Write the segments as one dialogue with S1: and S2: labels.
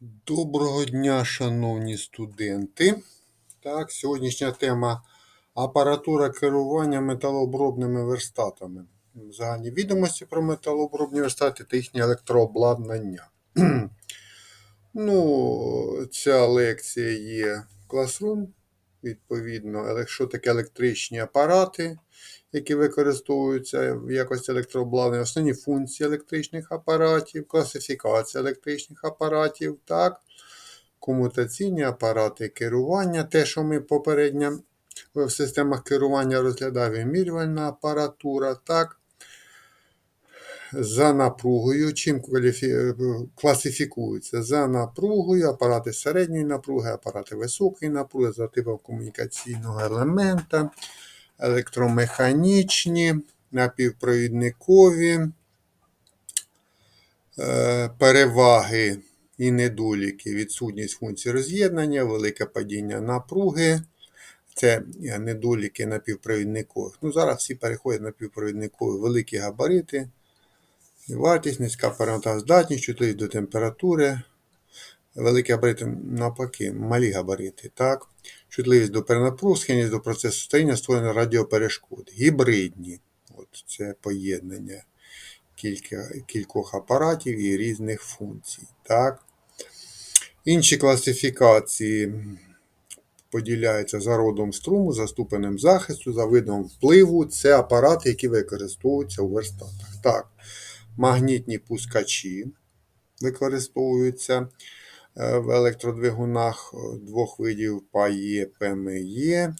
S1: Доброго дня, шановні студенти. Так, сьогоднішня тема апаратура керування металообробними верстатами. Загальні відомості про металообробні верстати та їхнє електрообладнання. ну, ця лекція є Classroom. Відповідно, що таке електричні апарати, які використовуються в якості електрообладнання, основні функції електричних апаратів, класифікація електричних апаратів, так, комутаційні апарати керування, те, що ми попередньо в системах керування розглядали, вимірювальна апаратура, так, за напругою, чим класифікуються за напругою, апарати середньої напруги, апарати високої напруги, за типом комунікаційного елемента, електромеханічні, напівпровідникові, е, переваги і недоліки, відсутність функцій роз'єднання, велике падіння напруги. Це е, недоліки напівпровідникових. Ну, зараз всі переходять на напівпровідникові великі габарити, Вартість, низька перемотна здатність, чутливість до температури, великі габарити навпаки, малі габарити. так. Чутливість до перенапруг, схильність до процесу старіння, створення радіоперешкод. Гібридні. От Це поєднання кілька, кількох апаратів і різних функцій. так. Інші класифікації поділяються за родом струму, за ступенем захисту, за видом впливу. Це апарати, які використовуються у верстатах. Так магнітні пускачі використовуються е, в електродвигунах двох видів ПАЄ, ПМЄ,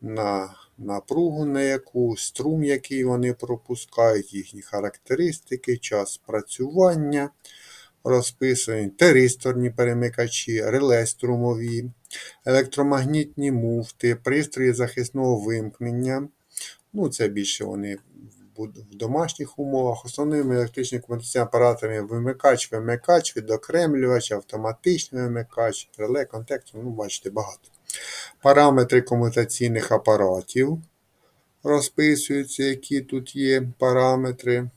S1: на напругу, на яку струм, який вони пропускають, їхні характеристики, час працювання, розписані теристорні перемикачі, реле струмові, електромагнітні муфти, пристрої захисного вимкнення. Ну, Це більше вони в домашніх умовах. Основними електричними комутаційними апаратами вимикач, вимикач, відокремлювач, автоматичний вимикач, реле, контактор, ну, бачите, багато. Параметри комутаційних апаратів розписуються, які тут є параметри.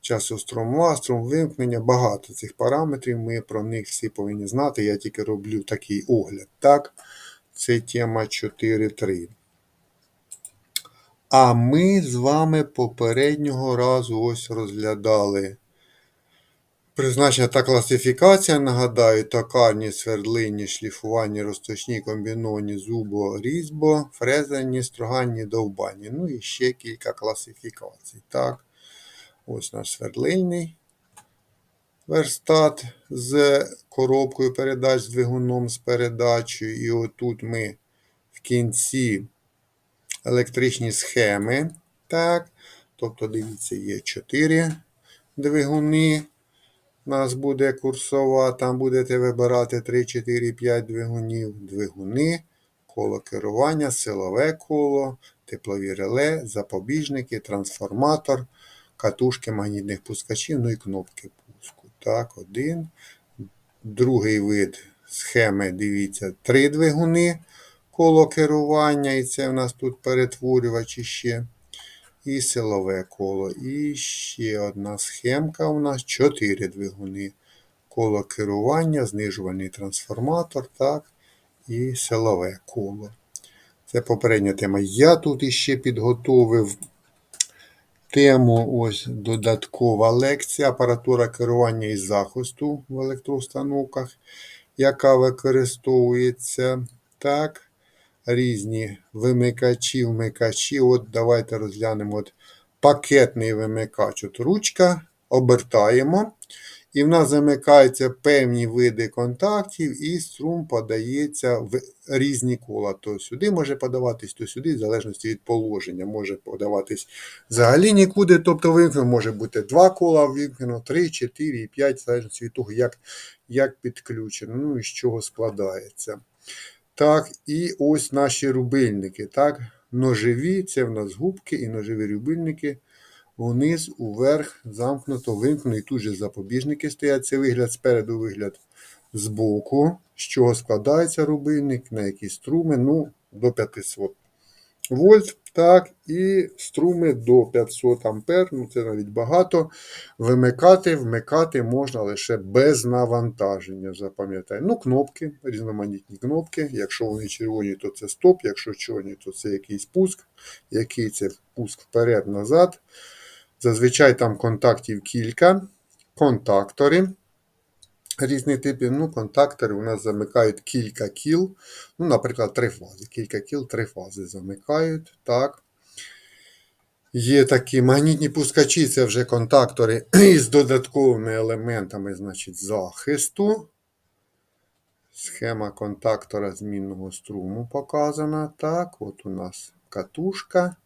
S1: Часу струмова, струм вимкнення, багато цих параметрів. Ми про них всі повинні знати. Я тільки роблю такий огляд. Так, це тема 4.3. А ми з вами попереднього разу ось розглядали призначення та класифікація. Нагадаю, токарні, свердлинні, шліфуванні, розточні, комбіновані, зубо, різьбо, фрезерні, строганні, довбані. Ну і ще кілька класифікацій. Так, Ось наш свердлильний верстат з коробкою передач, з двигуном з передачею. І отут ми в кінці електричні схеми. Так. Тобто, дивіться, є 4 двигуни. У нас буде курсова, там будете вибирати 3, 4, 5 двигунів. Двигуни, коло керування, силове коло, теплові реле, запобіжники, трансформатор, катушки магнітних пускачів, ну і кнопки пуску. Так, один. Другий вид схеми, дивіться, 3 двигуни коло керування, і це в нас тут перетворювач іще. І силове коло. І ще одна схемка у нас 4 двигуни. Коло керування, знижувальний трансформатор, так, і силове коло. Це попередня тема. Я тут іще підготовив тему ось додаткова лекція, апаратура керування і захисту в електроустановках, яка використовується так різні вимикачі, вмикачі. От Давайте розглянемо от пакетний вимикач. От Ручка обертаємо. І в нас замикаються певні види контактів, і струм подається в різні кола. То сюди може подаватись, то сюди, в залежності від положення, може подаватись взагалі нікуди. Тобто вимкнено може бути два кола вимкнено, 3, 4 і 5, в залежності від того, як як підключено, ну і з чого складається. Так, і ось наші рубильники. так, Ножеві, це в нас губки і ножеві рубильники. Вниз, уверх, замкнуто, вимкнено. І тут же запобіжники стоять. Це вигляд спереду, вигляд збоку. З чого складається рубильник, на які струми, ну, до 500 вольт, так, і струми до 500 ампер, ну це навіть багато. Вимикати, вмикати можна лише без навантаження. Запам'ятай. Ну, кнопки, різноманітні кнопки. Якщо вони червоні, то це стоп, якщо чорні, то це якийсь пуск. Який це пуск вперед-назад. Зазвичай там контактів кілька. Контактори різних типів. Ну, контактори у нас замикають кілька кіл. Ну, наприклад, три фази. Кілька кіл, три фази замикають. Так. Є такі магнітні пускачі, це вже контактори із додатковими елементами значить, захисту. Схема контактора змінного струму показана. Так, от у нас катушка.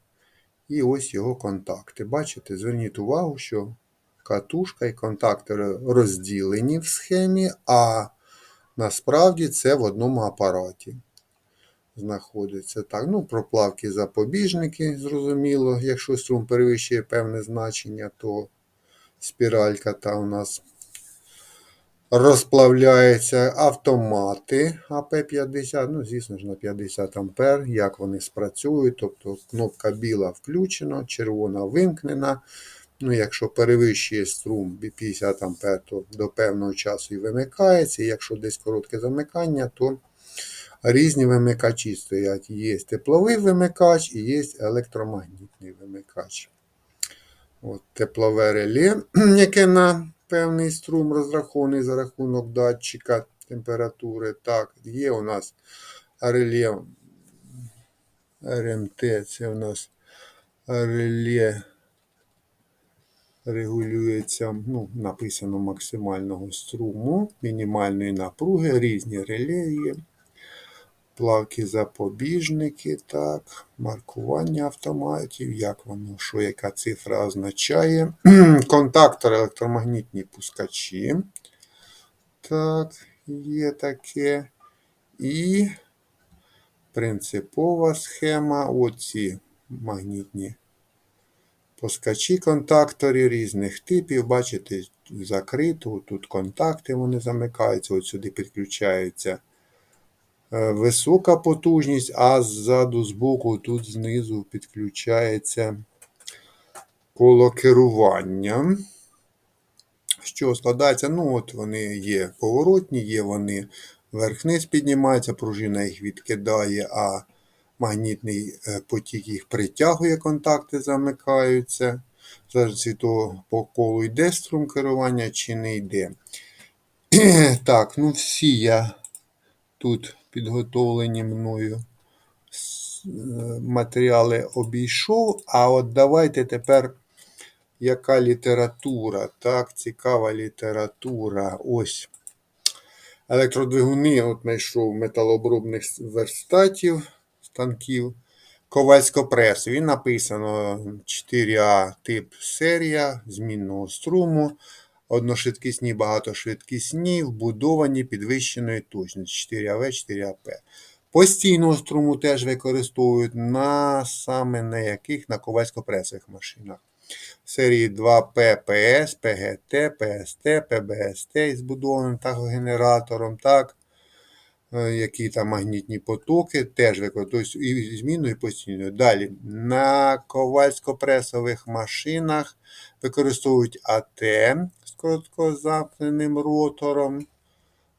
S1: І ось його контакти. Бачите, зверніть увагу, що катушка і контактори розділені в схемі, а насправді це в одному апараті знаходиться. Так, ну, проплавки запобіжники, зрозуміло. Якщо струм перевищує певне значення, то спіралька та у нас розплавляється автомати АП-50, ну, звісно ж, на 50 ампер, як вони спрацюють. Тобто кнопка біла включена, червона вимкнена. Ну, Якщо перевищує струм 50 ампер, то до певного часу і вимикається. Якщо десь коротке замикання, то різні вимикачі стоять. Є тепловий вимикач і є електромагнітний вимикач. От Теплове реле, яке на певний струм розрахований за рахунок датчика температури. Так, є у нас реле РМТ, це у нас реле регулюється, ну, написано максимального струму, мінімальної напруги, різні реле є. Плавки запобіжники, так, маркування автоматів, як воно, що яка цифра означає. Контактор електромагнітні пускачі. Так, є таке. І принципова схема. Оці магнітні пускачі контакторів різних типів. Бачите, закрито. Тут контакти вони замикаються, от сюди підключаються. Е, висока потужність, а ззаду, збоку, тут знизу підключається коло керування. Що складається? Ну, от вони є поворотні, є вони вверх-вниз піднімаються, пружина їх відкидає, а магнітний е, потік їх притягує, контакти замикаються. Залежить від того, по колу йде струм керування чи не йде. Так, ну всі я тут підготовлені мною е, матеріали обійшов. А от давайте тепер яка література? Так, цікава література. Ось. Електродвигуни от знайшов металообробних верстатів, станків. Ковальсько прес. Він написано 4А тип серія змінного струму одношвидкісні, багатошвидкісні, вбудовані підвищеною точністю 4АВ, 4АП. Постійного струму теж використовують на саме на яких на ковальсько-пресових машинах. Серії 2П, ПС, ПГТ, ПСТ, ПБСТ із збудованим тахогенератором. так, Які там магнітні потоки, теж використовують і зміну, і постійно. Далі, на ковальсько-пресових машинах використовують АТ з короткозамкненим ротором,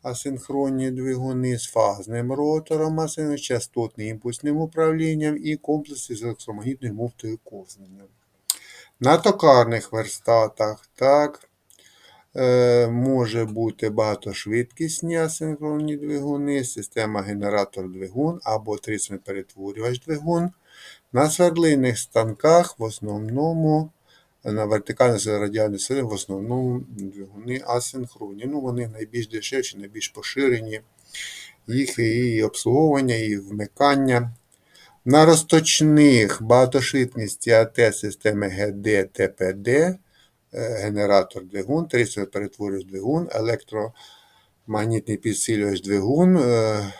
S1: асинхронні двигуни з фазним ротором, асиночастотним імпульсним управлінням і комплекси з електромагнітною муфтою ковзнення. На токарних верстатах так, е, може бути багатошвидкісні асинхронні двигуни, система генератор-двигун або трисний перетворювач двигун. На свердлинних станках в основному на вертикальних радіальних сили в основному двигуни асинхронні. Ну, Вони найбільш дешевші, найбільш поширені. Їх і обслуговування, і вмикання. На розточних багатошвидкості АТ системи ГД ТПД, е, генератор двигун, 30 перетворювач двигун, електромагнітний підсилювач двигун. Е,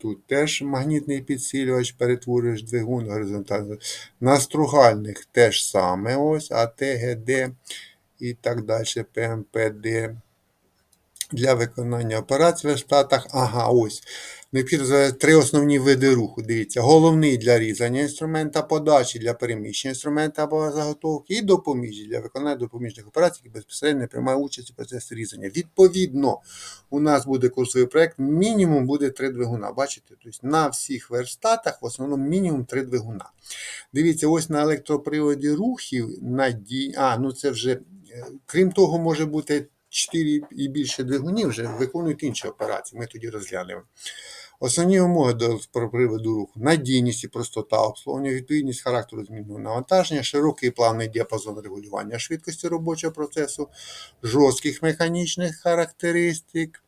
S1: Тут теж магнітний підсилювач, перетворюєш двигун горизонтально. На стругальних теж саме ось АТГД і так далі, ПМПД. Для виконання операцій в штатах. Ага, ось. Необхідно знати три основні види руху. Дивіться, головний для різання інструмента, подачі для переміщення інструмента або заготовки, і допоміжні для виконання допоміжних операцій, які безпосередньо приймають участь у процесі різання. Відповідно, у нас буде курсовий проєкт, мінімум буде три двигуна. Бачите? Тобто на всіх верстатах в основному мінімум три двигуна. Дивіться, ось на електроприводі рухів надій. А, ну це вже, е, крім того, може бути 4 і більше двигунів, вже виконують інші операції. Ми тоді розглянемо. Основні умови до електроприводу руху надійність і простота обслуговування, відповідність характеру змінного навантаження, широкий плавний діапазон регулювання швидкості робочого процесу, жорстких механічних характеристик.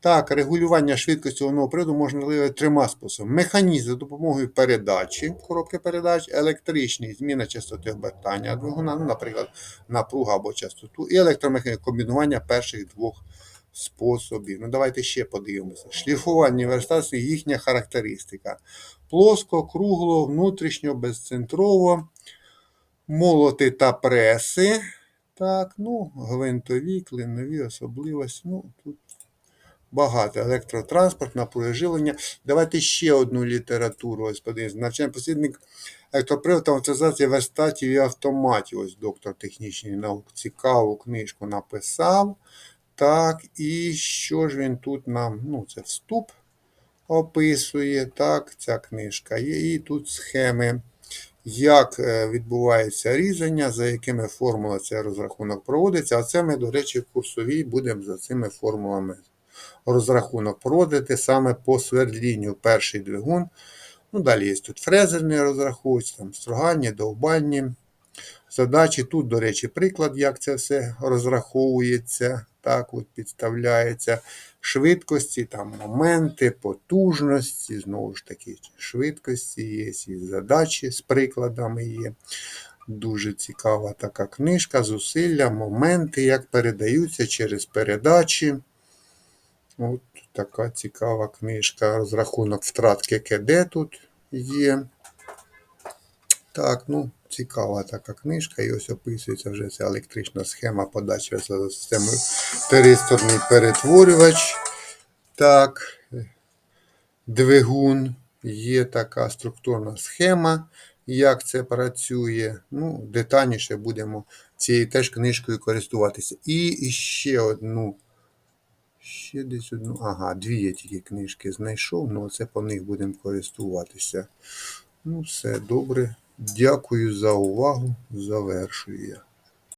S1: Так, регулювання швидкості головного приводу можливе трьома способами. Механізм за допомогою передачі, коробки передач, електричний, зміна частоти обертання двигуна, ну, наприклад, напруга або частоту, і електромеханічне комбінування перших двох способів. Ну, давайте ще подивимося. Шліфування верстації, їхня характеристика. Плоско, кругло, внутрішньо, безцентрово, молоти та преси. Так, ну, гвинтові, клинові особливості. Ну, тут багато. Електротранспорт, напруги. Давайте ще одну літературу. Ось подивимося. Навчальний посібник електропривод та автоматизація верстатів і автоматів. Ось доктор технічних наук. Цікаву книжку написав. Так, і що ж він тут нам? Ну, це вступ описує. Так, ця книжка є. І тут схеми, як е, відбувається різання, за якими формулами цей розрахунок проводиться. А це ми, до речі, в курсовій будемо за цими формулами розрахунок проводити саме по свердлінню перший двигун. Ну, Далі є тут фрезерні розраховуються, там строгальні, довбальні задачі. Тут, до речі, приклад, як це все розраховується. Так, от підставляється швидкості, там моменти, потужності, знову ж таки, швидкості є, і задачі з прикладами є. Дуже цікава така книжка, зусилля, моменти, як передаються через передачі. От така цікава книжка. Розрахунок втрат ККД тут є. Так, ну, цікава така книжка. І ось описується вже ця електрична схема подачі за системою тристорний перетворювач. Так, двигун. Є така структурна схема, як це працює. Ну, Детальніше будемо цією теж книжкою користуватися. І ще одну. Ще десь одну. Ага, дві я тільки книжки знайшов, ну це по них будемо користуватися. Ну, все добре. Дякую за увагу. Завершую я.